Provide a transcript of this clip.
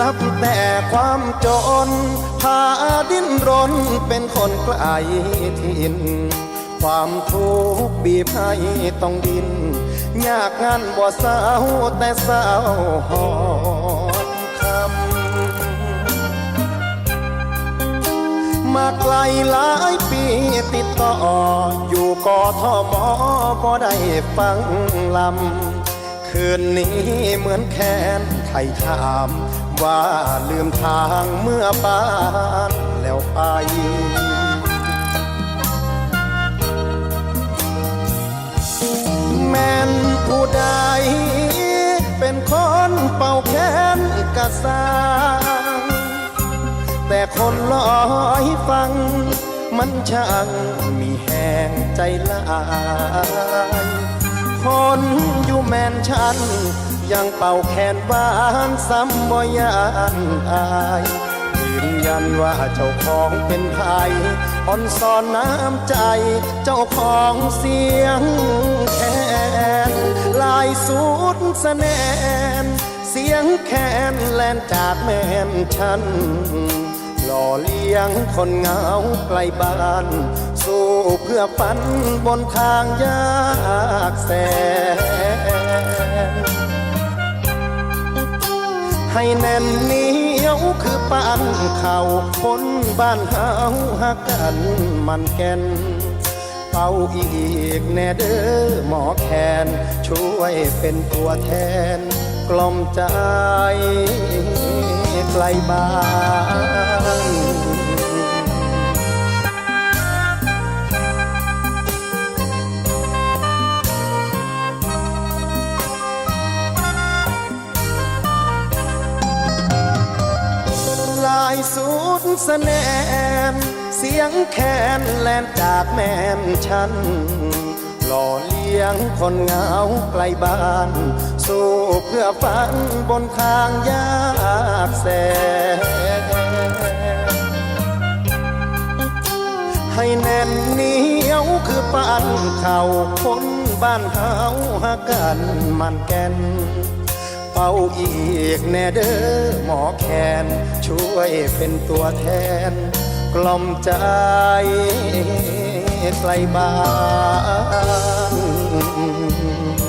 นับแต่ความจน พาดิ้นรนเป็นคนไกลถิ่น ความทุกข์บีบให้ต้องดิน ยากงานบ่เศร้าแต่เศร้าหอดคำ มาไกลหลายปีติดต่อ อยู่กอทมบ่ได้ฟังลำคืนนี้เหมือนแค้นไทยถาม ว่าลืมทางเมื่อบ้านแล้วไป แม่นผู้ใดเป็นคนเป่าแค้นกระสางแต่คนลอยฟัง มันช่างมีแหงใจลาย คนอยู่แมนชัน ยังเป่าแขนบ้านซ้ำบ่ยานอายยืนยันว่าเจ้าของเป็นไทยอ่อนสอนน้ำใจ เจ้าของเสียงแคนลายสุดสแนน เสียงแคนแลนจากแม่มฉันหล่อเลี้ยงคนเหงาไกลบ้าน สู้เพื่อฝันบนทางยากแสน ให้แน่นเหนียวคือปานเขาคนบ้านเฮาหักกันมันแก่นเป่าอีกแน่เด้อหมอแคนช่วยเป็นตัวแทน กล่อมใจไกลบ้านายสุดสแนนเสียงแคนแลนจากแม่มฉัน หล่อเลี้ยงคนเหงาไกลบ้าน สู้เพื่อฝันบนทางยากแสนให้แน่นเหนียวคือปานเข่าคนบ้านเฮาหักกันมันแก่น เป่าอีกแน่เด้อหมอแคนช่วยเป็นตัวแทน กล่อมใจไกลบ้าน